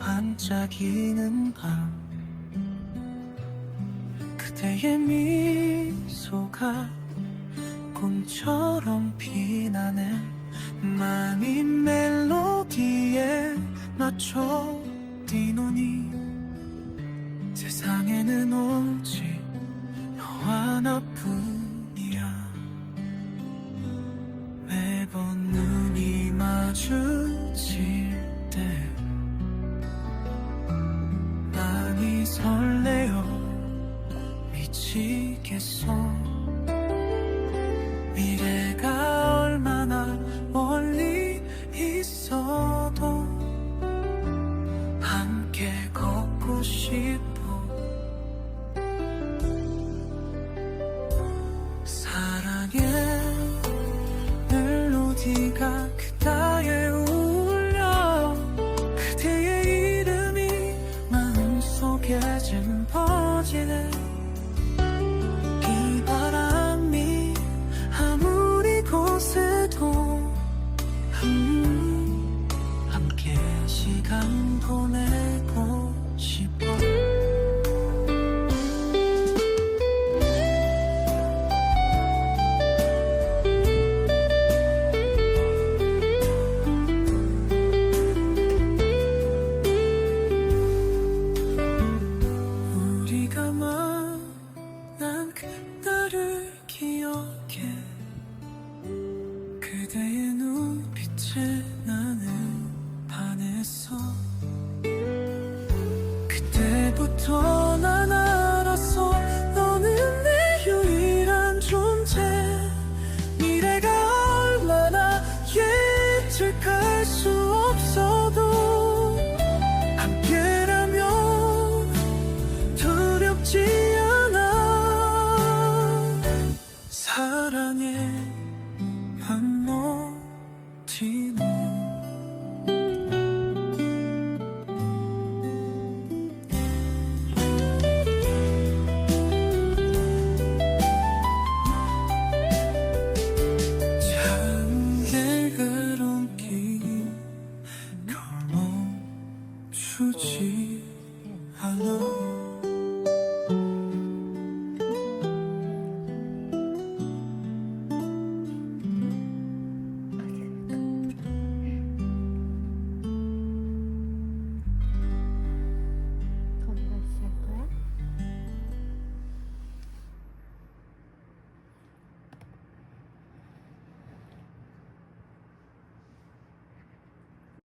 반짝이는 밤 그대의 미소가 꿈처럼 피나네. 맘이 멜로디에 맞춰 뛰노니. 세상에는 오직 너 하나뿐 미치겠어 미래가 얼마나 멀리 있어도 함께 걷고 싶어. 사랑의 멜로디가 그다에 울려 그대의 이름이 마음속에 짚어지네 우리가 만난 그날을 기억해. 그대의 눈빛에 나는 반했어 그때부터 멈추지 않아